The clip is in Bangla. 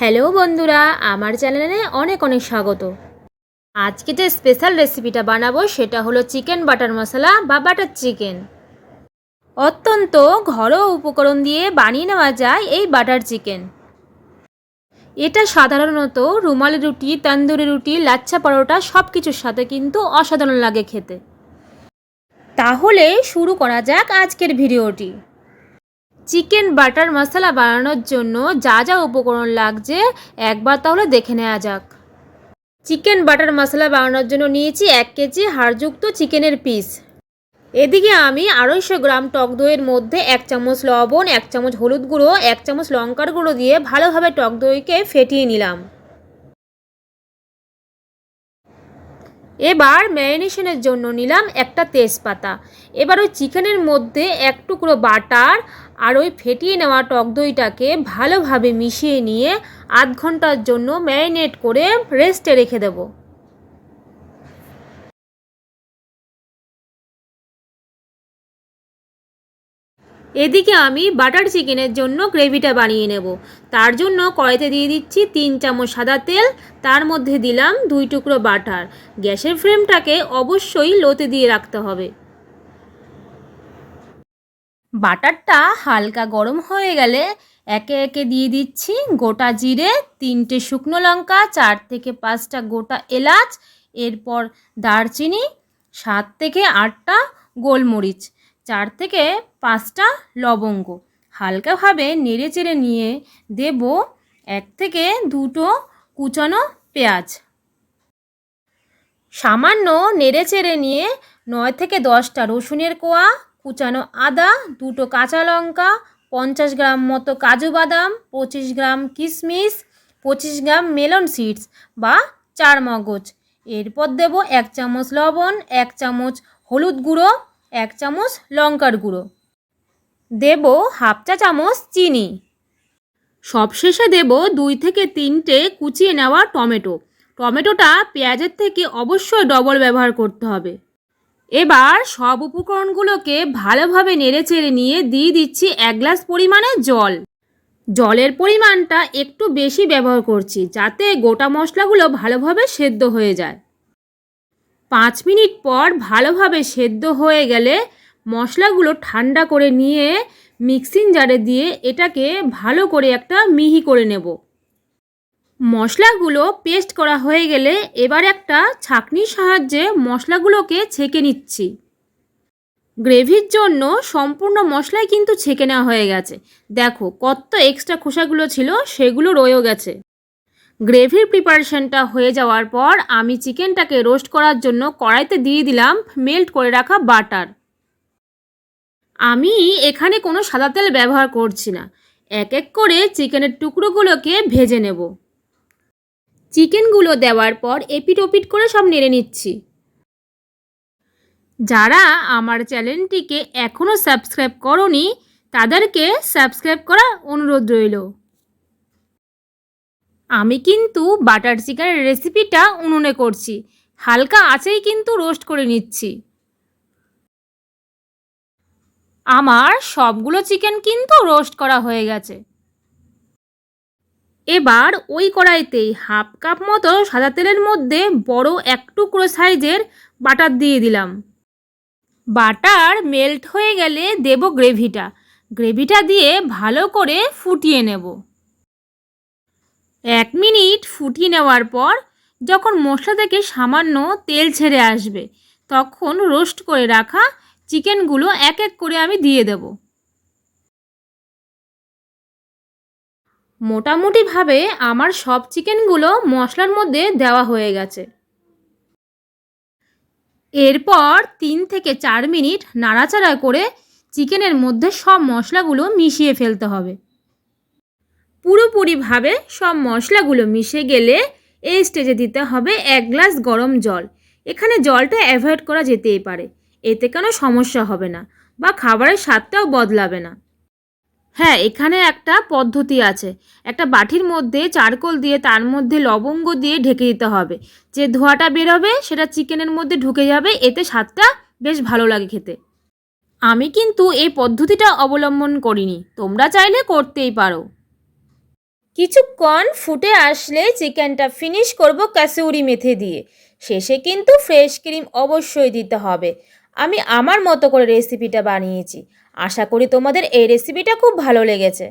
হ্যালো বন্ধুরা, আমার চ্যানেলে অনেক অনেক স্বাগত। আজকে যে স্পেশাল রেসিপিটা বানাবো, সেটা হলো চিকেন বাটার মশলা বা বাটার চিকেন অত্যন্ত ঘরোয়া উপকরণ দিয়ে বানিয়ে নেওয়া যায় এই বাটার চিকেন এটা সাধারণত রুমালি রুটি, তন্দুরি রুটি, লাচ্ছা পরোটা সব কিছুর সাথে কিন্তু অসাধারণ লাগে খেতে। তাহলে শুরু করা যাক আজকের ভিডিওটি। চিকেন বাটার মশলা বানানোর জন্য যা যা উপকরণ লাগছে একবার তাহলে দেখে নেওয়া যাক। চিকেন বাটার মশলা বানানোর জন্য নিয়েছি এক কেজি হাড়যুক্ত চিকেনের পিস। এদিকে আমি আড়াইশো গ্রাম টক দইয়ের মধ্যে এক চামচ লবণ, এক চামচ হলুদ গুঁড়ো, এক চামচ লঙ্কার গুঁড়ো দিয়ে ভালোভাবে টক দইকে ফেটিয়ে নিলাম। এবার ম্যারিনেশনের জন্য নিলাম একটা তেজপাতা। এবার ওই চিকেনের মধ্যে এক টুকরো বাটার আর ওই ফেটিয়ে নেওয়া টক দইটাকে ভালোভাবে মিশিয়ে নিয়ে আধ ঘণ্টার জন্য ম্যারিনেট করে রেস্টে রেখে দেবো। এদিকে আমি বাটার চিকেনের জন্য গ্রেভিটা বানিয়ে নেব। তার জন্য কড়াইতে দিয়ে দিচ্ছি তিন চামচ সাদা তেল, তার মধ্যে দিলাম দুই টুকরো বাটার। গ্যাসের ফ্লেমটাকে অবশ্যই লোতে দিয়ে রাখতে হবে। বাটারটা হালকা গরম হয়ে গেলে একে একে দিয়ে দিচ্ছি গোটা জিরে, তিনটে শুকনো লঙ্কা, চার থেকে পাঁচটা গোটা এলাচ, এরপর দারচিনি, সাত থেকে আটটা গোলমরিচ, চার থেকে পাঁচটা লবঙ্গ। হালকাভাবে নেড়ে চেড়ে নিয়ে দেব এক থেকে দুটো কুচানো পেঁয়াজ। সামান্য নেড়ে চেড়ে নিয়ে নয় থেকে দশটা রসুনের কোয়া কুচানো আদা, দুটো কাঁচা লঙ্কা, পঞ্চাশ গ্রাম মতো কাজু বাদাম, পঁচিশ গ্রাম কিশমিশ, পঁচিশ গ্রাম মেলন সিডস বা চার মগজ। এরপর দেব এক চামচ লবণ, এক চামচ হলুদ গুঁড়ো, এক চামচ লঙ্কার গুঁড়ো। দেব হাফ চা চামচ চিনি। সবশেষে দেব দুই থেকে তিনটে কুচিয়ে নেওয়া টমেটো। টমেটোটা পেঁয়াজের থেকে অবশ্যই ডবল ব্যবহার করতে হবে। এবার সব উপকরণগুলোকে ভালোভাবে নেড়ে চেড়ে নিয়ে দিয়ে দিচ্ছি এক গ্লাস পরিমাণে জল। জলের পরিমাণটা একটু বেশি ব্যবহার করছি যাতে গোটা মশলাগুলো ভালোভাবে সেদ্ধ হয়ে যায়। পাঁচ মিনিট পর ভালোভাবে সেদ্ধ হয়ে গেলে মশলাগুলো ঠান্ডা করে নিয়ে মিক্সিং জারে দিয়ে এটাকে ভালো করে একটা মিহি করে নেব। মশলাগুলো পেস্ট করা হয়ে গেলে এবার একটা ছাঁকনির সাহায্যে মশলাগুলোকে ছেঁকে নিচ্ছি। গ্রেভির জন্য সম্পূর্ণ মশলাই কিন্তু ছেঁকে নেওয়া হয়ে গেছে। দেখো, কত এক্সট্রা খোসাগুলো ছিল, সেগুলো রয়েও গেছে। গ্রেভির প্রিপারেশনটা হয়ে যাওয়ার পর আমি চিকেনটাকে রোস্ট করার জন্য কড়াইতে দিয়ে দিলাম মেল্ট করে রাখা বাটার আমি এখানে কোনো সাদা তেল ব্যবহার করছি না। এক এক করে চিকেনের টুকরোগুলোকে ভেজে নেব। চিকেনগুলো দেওয়ার পর এপিট ওপিট করে সব নেড়ে নিচ্ছি। যারা আমার চ্যানেলটিকে এখনও সাবস্ক্রাইব করনি, তাদেরকে সাবস্ক্রাইব করা অনুরোধ রইল। আমি কিন্তু বাটার চিকেনের রেসিপিটা উনুনে করছি, হালকা আঁচেই কিন্তু রোস্ট করে নিচ্ছি। আমার সবগুলো চিকেন কিন্তু রোস্ট করা হয়ে গেছে। এবার ওই কড়াইতেই হাফ কাপ মতো সাদা তেলের মধ্যে বড় এক টুকরো সাইজের বাটার দিয়ে দিলাম। বাটার মেল্ট হয়ে গেলে দেব গ্রেভিটা। গ্রেভিটা দিয়ে ভালো করে ফুটিয়ে নেব। এক মিনিট ফুটিয়ে নেওয়ার পর যখন মশলা থেকে সামান্য তেল ছেড়ে আসবে, তখন রোস্ট করে রাখা চিকেনগুলো এক এক করে আমি দিয়ে দেব। মোটামুটিভাবে আমার সব চিকেনগুলো মশলার মধ্যে দেওয়া হয়ে গেছে। এরপর তিন থেকে চার মিনিট নাড়াচাড়া করে চিকেনের মধ্যে সব মশলাগুলো মিশিয়ে ফেলতে হবে। পুরোপুরিভাবে সব মশলাগুলো মিশে গেলে এই স্টেজে দিতে হবে এক গ্লাস গরম জল। এখানে জলটা অ্যাভয়েড করা যেতেই পারে। এতে কোনো সমস্যা হবে না বা খাবারের স্বাদটাও বদলাবে না। হ্যাঁ এখানে একটা পদ্ধতি আছে। একটা বাটির মধ্যে চারকোল দিয়ে তার মধ্যে লবঙ্গ দিয়ে ঢেকে দিতে হবে। যে ধোঁয়াটা বেরোবে, সেটা চিকেনের মধ্যে ঢুকে যাবে, এতে স্বাদটা বেশ ভালো লাগে খেতে। আমি কিন্তু এই পদ্ধতিটা অবলম্বন করিনি। তোমরা চাইলে করতেই পারো। কিছুক্ষণ ফুটে আসলে চিকেনটা ফিনিশ করব কাসুরি মেথি দিয়ে। শেষে কিন্তু ফ্রেশ ক্রিম অবশ্যই দিতে হবে। আমি আমার মতো করে রেসিপিটা বানিয়েছি। আশা করি তোমাদের এই রেসিপিটা খুব ভালো লেগেছে।